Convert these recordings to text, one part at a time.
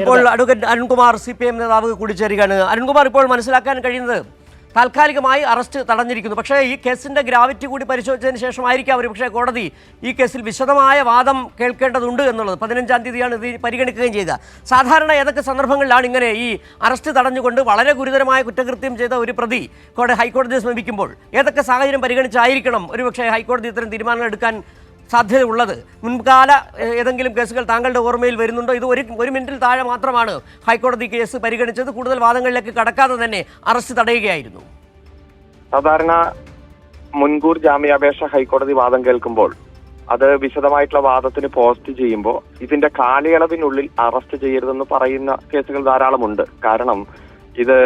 ഇപ്പോൾ advocate Arunkumar C P M നേതാവ് കൂടിച്ചേരുകയാണ്. അരുൺകുമാർ ഇപ്പോൾ മനസ്സിലാക്കാൻ കഴിയുന്നത് താൽക്കാലികമായി അറസ്റ്റ് തടഞ്ഞിരിക്കുന്നു. പക്ഷേ ഈ കേസിന്റെ ഗ്രാവിറ്റി കൂടി പരിശോധിച്ചതിന് ശേഷമായിരിക്കാം ഒരു പക്ഷേ കോടതി ഈ കേസിൽ വിശദമായ വാദം കേൾക്കേണ്ടതുണ്ട് എന്നുള്ളത്. പതിനഞ്ചാം തീയതിയാണ് ഇത് പരിഗണിക്കുകയും ചെയ്ത. സാധാരണ ഏതൊക്കെ സന്ദർഭങ്ങളിലാണ് ഇങ്ങനെ ഈ അറസ്റ്റ് തടഞ്ഞുകൊണ്ട് വളരെ ഗുരുതരമായ കുറ്റകൃത്യം ചെയ്ത ഒരു പ്രതി കോടതി ഹൈക്കോടതിയെ സമീപിക്കുമ്പോൾ? ഏതൊക്കെ സാഹചര്യം പരിഗണിച്ചായിരിക്കണം ഒരുപക്ഷേ ഹൈക്കോടതി ഇത്തരം തീരുമാനങ്ങൾ എടുക്കാൻ സാധ്യതയുള്ളത്. മുൻകാല ഏതെങ്കിലും കേസുകൾ താങ്കളുടെ ഓർമ്മയിൽ വരുന്നുണ്ടോ? ഇത് ഒരു ഒരു മിനിറ്റിൽ താഴെ മാത്രമാണ് ഹൈക്കോടതി കേസ് പരിഗണിച്ചത്. കൂടുതൽ വാദങ്ങളിലേക്ക് കടക്കാതെ തന്നെ അറസ്റ്റ് തടയുകയായിരുന്നു. സാധാരണ മുൻകൂർ ജാമ്യാപേക്ഷ ഹൈക്കോടതി വാദം കേൾക്കുമ്പോൾ അത് വിശദമായിട്ടുള്ള വാദത്തിന് പോസ്റ്റ് ചെയ്യുമ്പോൾ ഇതിന്റെ കാലയളവിനുള്ളിൽ അറസ്റ്റ് ചെയ്യരുതെന്ന് പറയുന്ന കേസുകൾ ധാരാളമുണ്ട് കാരണം ഇത്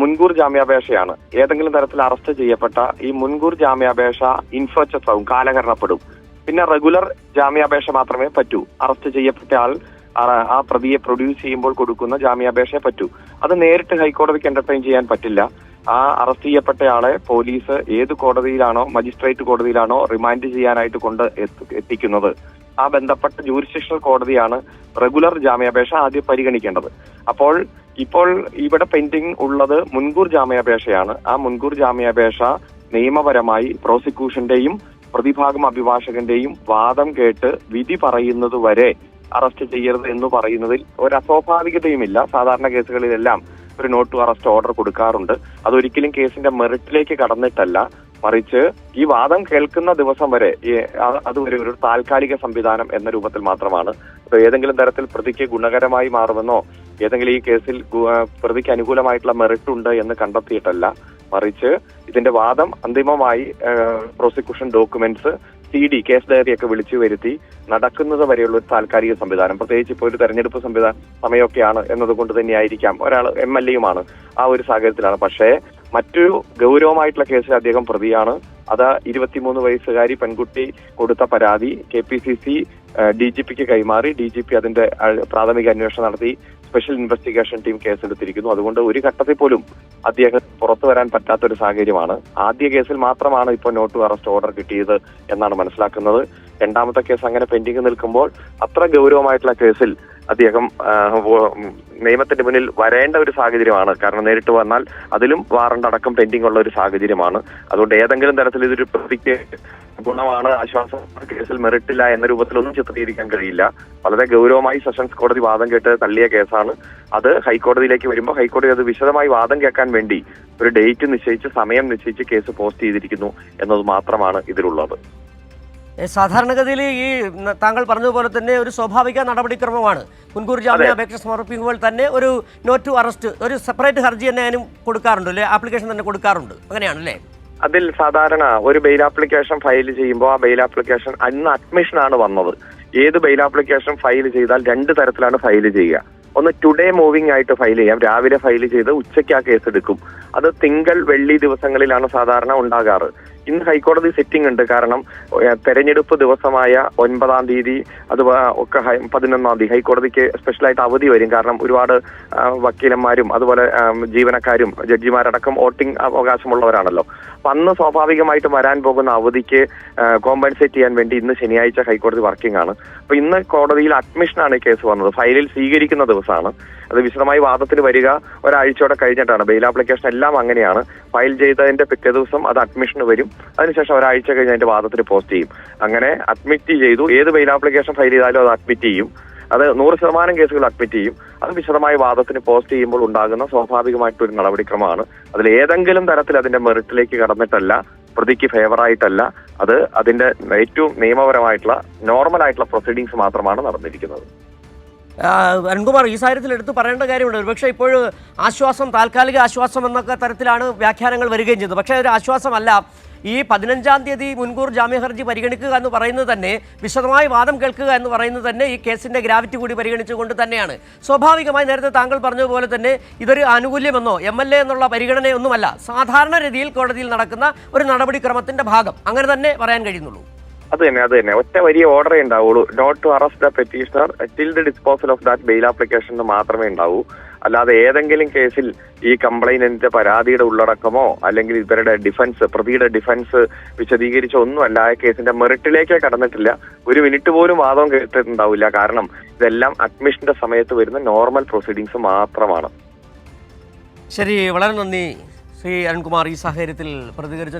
മുൻകൂർ ജാമ്യാപേക്ഷയാണ്. ഏതെങ്കിലും തരത്തിൽ അറസ്റ്റ് ചെയ്യപ്പെട്ട ഈ മുൻകൂർ ജാമ്യാപേക്ഷ ഇൻഫോച്ചസ് ആവും കാലഹരണപ്പെടും. പിന്നെ റെഗുലർ ജാമ്യാപേക്ഷ മാത്രമേ പറ്റൂ. അറസ്റ്റ് ചെയ്യപ്പെട്ട ആൾ ആ- പ്രതിയെ പ്രൊഡ്യൂസ് ചെയ്യുമ്പോൾ കൊടുക്കുന്ന ജാമ്യാപേക്ഷയെ പറ്റൂ. അത് നേരിട്ട് ഹൈക്കോടതിക്ക് എന്റർടൈൻ ചെയ്യാൻ പറ്റില്ല. ആ അറസ്റ്റ് ചെയ്യപ്പെട്ടയാളെ പോലീസ് ഏത് കോടതിയിലാണോ മജിസ്ട്രേറ്റ് കോടതിയിലാണോ റിമാൻഡ് ചെയ്യാനായിട്ട് കൊണ്ട് എത്തിക്കുന്നത്. ആ ബന്ധപ്പെട്ട ജൂറിസ്ഡിക്ഷണൽ കോടതിയാണ് റെഗുലർ ജാമ്യാപേക്ഷ ആദ്യം പരിഗണിക്കേണ്ടത്. അപ്പോൾ ഇപ്പോൾ ഇവിടെ പെൻഡിങ് ഉള്ളത് മുൻകൂർ ജാമ്യാപേക്ഷയാണ്. ആ മുൻകൂർ ജാമ്യാപേക്ഷ നിയമപരമായി പ്രോസിക്യൂഷന്റെയും പ്രതിഭാഗം അഭിഭാഷകന്റെയും വാദം കേട്ട് വിധി പറയുന്നത് വരെ അറസ്റ്റ് ചെയ്യരുത് എന്ന് പറയുന്നതിൽ ഒരു അസ്വാഭാവികതയുമില്ല. സാധാരണ കേസുകളിലെല്ലാം ഒരു നോട്ട് ടു അറസ്റ്റ് ഓർഡർ കൊടുക്കാറുണ്ട്. അതൊരിക്കലും കേസിന്റെ മെറിറ്റിലേക്ക് കടന്നിട്ടല്ല. മറിച്ച് ഈ വാദം കേൾക്കുന്ന ദിവസം വരെ അതുവരെ ഒരു താൽക്കാലിക സംവിധാനം എന്ന രൂപത്തിൽ മാത്രമാണ്. ഏതെങ്കിലും തരത്തിൽ പ്രതിക്ക് ഗുണകരമായി മാറുമെന്നോ ഏതെങ്കിലും ഈ കേസിൽ പ്രതിക്ക് അനുകൂലമായിട്ടുള്ള മെറിറ്റ് ഉണ്ട് എന്ന് കണ്ടെത്തിയിട്ടല്ല. മറിച്ച് ഇതിന്റെ വാദം അന്തിമമായി prosecution documents C D case diary ഒക്കെ വിളിച്ചു വരുത്തി നടക്കുന്നത് വരെയുള്ള ഒരു താൽക്കാലിക സംവിധാനം. പ്രത്യേകിച്ച് ഇപ്പോൾ ഒരു തെരഞ്ഞെടുപ്പ് സംവിധാനം സമയമൊക്കെയാണ് എന്നതുകൊണ്ട് തന്നെയായിരിക്കാം. ഒരാൾ എം എൽ എയുമാണ് ആ ഒരു സാഹചര്യത്തിലാണ്. പക്ഷേ മറ്റൊരു ഗൗരവമായിട്ടുള്ള കേസിൽ അദ്ദേഹം പ്രതിയാണ്. അത് ഇരുപത്തിമൂന്ന് വയസ്സുകാരി പെൺകുട്ടി കൊടുത്ത പരാതി K P C C D G പിക്ക് കൈമാറി. ഡി ജി പി അതിന്റെ പ്രാഥമിക അന്വേഷണം നടത്തി. സ്പെഷ്യൽ ഇൻവെസ്റ്റിഗേഷൻ ടീം കേസെടുത്തിരിക്കുന്നു അതുകൊണ്ട് ഒരു ഘട്ടത്തിൽ പോലും അദ്ദേഹം പുറത്തു വരാൻ പറ്റാത്ത ഒരു സാഹചര്യമാണ്. ആദ്യ കേസിൽ മാത്രമാണ് ഇപ്പോൾ നോട്ട് അറസ്റ്റ് ഓർഡർ കിട്ടിയത് എന്നാണ് മനസ്സിലാക്കുന്നത്. രണ്ടാമത്തെ കേസ് അങ്ങനെ പെൻഡിങ് നിൽക്കുമ്പോൾ അത്ര ഗൗരവമായിട്ടുള്ള കേസിൽ അദ്ദേഹം നിയമത്തിന്റെ മുന്നിൽ വരേണ്ട ഒരു സാഹചര്യമാണ്. കാരണം നേരിട്ട് വന്നാൽ അതിലും വാറണ്ട് അടക്കം പെൻഡിങ് ഉള്ള ഒരു സാഹചര്യമാണ്. അതുകൊണ്ട് ഏതെങ്കിലും തരത്തിൽ ഇതൊരു പ്രതിക്ക് ഗുണമാണ് ആശ്വാസം. കേസിൽ മെറിട്ടില്ല എന്ന രൂപത്തിലൊന്നും ചിത്രീകരിക്കാൻ കഴിയില്ല. വളരെ ഗൗരവമായി സെഷൻസ് കോടതി വാദം കേട്ട് തള്ളിയ കേസാണ് അത്. ഹൈക്കോടതിയിലേക്ക് വരുമ്പോൾ ഹൈക്കോടതി അത് വിശദമായി വാദം കേൾക്കാൻ വേണ്ടി ഒരു ഡേറ്റ് നിശ്ചയിച്ച് സമയം നിശ്ചയിച്ച് കേസ് പോസ്റ്റ് ചെയ്തിരിക്കുന്നു എന്നത് മാത്രമാണ് ഇതിലുള്ളത്. സാധാരണഗതിയിൽ ഈ താങ്കൾ പറഞ്ഞതുപോലെ തന്നെ ഒരു സ്വാഭാവിക നടപടിക്രമമാണ്. മുൻകൂർ ജാമ്യാപേക്ഷ സമർപ്പിക്കുമ്പോൾ തന്നെ ഒരു നോട്ട് ടു അറസ്റ്റ് ഒരു സെപ്പറേറ്റ് ഹർജി തന്നെ അതിനും കൊടുക്കാറുണ്ട് അല്ലെ? ആപ്ലിക്കേഷൻ തന്നെ കൊടുക്കാറുണ്ട്. അങ്ങനെയാണ് അല്ലേ അതിൽ സാധാരണ ഒരു ബെയിൽ ആപ്ലിക്കേഷൻ ഫയൽ ചെയ്യുമ്പോൾ ആ ബെയിൽ ആപ്ലിക്കേഷൻ അന്ന് അഡ്മിഷൻ ആണ് വന്നത്. ഏത് ബെയിൽ ആപ്ലിക്കേഷൻ ഫയൽ ചെയ്താൽ രണ്ട് തരത്തിലാണ് ഫയൽ ചെയ്യുക. ഒന്ന് ടുഡേ മൂവിംഗ് ആയിട്ട് ഫയൽ ചെയ്യാം. രാവിലെ ഫയൽ ചെയ്ത് ഉച്ചയ്ക്ക് ആ കേസ് എടുക്കും. അത് തിങ്കൾ വെള്ളി ദിവസങ്ങളിലാണ് സാധാരണ ഉണ്ടാകാറ്. ഇന്ന് ഹൈക്കോടതി സിറ്റിംഗ് ഉണ്ട്. കാരണം തെരഞ്ഞെടുപ്പ് ദിവസമായ ഒൻപതാം തീയതി അത് വ- ഒക്കെ പതിനൊന്നാം തീയതി ഹൈക്കോടതിക്ക് സ്പെഷ്യലായിട്ട് അവധി വരും. കാരണം ഒരുപാട് വക്കീലന്മാരും അതുപോലെ ജീവനക്കാരും ജഡ്ജിമാരടക്കം വോട്ടിംഗ് അവകാശമുള്ളവരാണല്ലോ. അപ്പൊ അന്ന് സ്വാഭാവികമായിട്ടും വരാൻ പോകുന്ന അവധിക്ക് കോമ്പൻസേറ്റ് ചെയ്യാൻ വേണ്ടി ഇന്ന് ശനിയാഴ്ച ഹൈക്കോടതി വർക്കിംഗ് ആണ്. അപ്പൊ ഇന്ന് കോടതിയിൽ അഡ്മിഷനാണ് ഈ കേസ് വന്നത്. ഫയലിൽ സ്വീകരിക്കുന്ന ദിവസമാണ്. അത് വിശദമായി വാദത്തിന് വരിക ഒരാഴ്ചയോടെ കഴിഞ്ഞിട്ടാണ്. ബെയിൽ ആപ്ലിക്കേഷൻ എല്ലാം അങ്ങനെയാണ്. ഫയൽ ചെയ്തതിന്റെ പിറ്റേ ദിവസം അത് അഡ്മിഷന് വരും. അതിനുശേഷം ഒരാഴ്ച കഴിഞ്ഞ് അതിന്റെ വാദത്തിന് പോസ്റ്റ് ചെയ്യും. അങ്ങനെ അഡ്മിറ്റ് ചെയ്തു. ഏത് ബെയിൽ ആപ്ലിക്കേഷൻ ഫയൽ ചെയ്താലും അത് അഡ്മിറ്റ് ചെയ്യും. അത് നൂറ് ശതമാനം കേസുകൾ അഡ്മിറ്റ് ചെയ്യും. അത് വിശദമായ വാദത്തിന് പോസ്റ്റ് ചെയ്യുമ്പോൾ ഉണ്ടാകുന്ന സ്വാഭാവികമായിട്ടൊരു നടപടിക്രമമാണ്. അതിൽ ഏതെങ്കിലും തരത്തിൽ അതിന്റെ മെറിറ്റിലേക്ക് കടന്നിട്ടല്ല പ്രതിക്ക് ഫേവറായിട്ടല്ല അത് അതിന്റെ ഏറ്റവും നിയമപരമായിട്ടുള്ള നോർമൽ ആയിട്ടുള്ള പ്രൊസീഡിങ്സ് മാത്രമാണ് നടന്നിരിക്കുന്നത്. അരുൺകുമാർ ഈ സാഹചര്യത്തിൽ എടുത്ത് പറയേണ്ട കാര്യമുണ്ട്. ഒരുപക്ഷെ ഇപ്പോൾ ആശ്വാസം താൽക്കാലിക ആശ്വാസം എന്നൊക്കെ തരത്തിലാണ് വ്യാഖ്യാനങ്ങൾ വരികയും ചെയ്തത്. പക്ഷേ ഒരു ആശ്വാസമല്ല. ഈ പതിനഞ്ചാം തീയതി മുൻകൂർ ജാമ്യ ഹർജി പരിഗണിക്കുക എന്ന് പറയുന്നത് തന്നെ വിശദമായി വാദം കേൾക്കുക എന്ന് പറയുന്നത് തന്നെ ഈ കേസിന്റെ ഗ്രാവിറ്റി കൂടി പരിഗണിച്ചുകൊണ്ട് തന്നെയാണ്. സ്വാഭാവികമായി നേരത്തെ താങ്കൾ പറഞ്ഞതുപോലെ തന്നെ ഇതൊരു ആനുകൂല്യമെന്നോ എം എൽ എ എന്നുള്ള പരിഗണനയൊന്നുമല്ല. സാധാരണ രീതിയിൽ കോടതിയിൽ നടക്കുന്ന ഒരു നടപടിക്രമത്തിന്റെ ഭാഗം. അങ്ങനെ തന്നെ പറയാൻ കഴിയുന്നുള്ളൂ. അത് തന്നെ അത് തന്നെ. ഒറ്റ വലിയ ഓർഡറേ ഉണ്ടാവുള്ളൂ. Not to arrest the petitioner till the disposal of that bail application മാത്രമേ ഉണ്ടാവൂ. അല്ലാതെ ഏതെങ്കിലും കേസിൽ ഈ കംപ്ലൈനന്റിന്റെ പരാതിയുടെ ഉള്ളടക്കമോ അല്ലെങ്കിൽ ഇവരുടെ ഡിഫൻസ് പ്രതിയുടെ ഡിഫൻസ് വിശദീകരിച്ച ഒന്നുമല്ല. ആ കേസിന്റെ മെറിറ്റിലേക്കേ കടന്നിട്ടില്ല. ഒരു മിനിറ്റ് പോലും വാദം കേട്ടിട്ടുണ്ടാവില്ല. കാരണം ഇതെല്ലാം അഡ്മിഷന്റെ സമയത്ത് വരുന്ന നോർമൽ പ്രൊസീഡിങ്സ് മാത്രമാണ്. ശരി വളരെ നന്ദി. ശ്രീ അരുൺകുമാർ ഈ സാഹചര്യത്തിൽ പ്രതികരിച്ചതിന്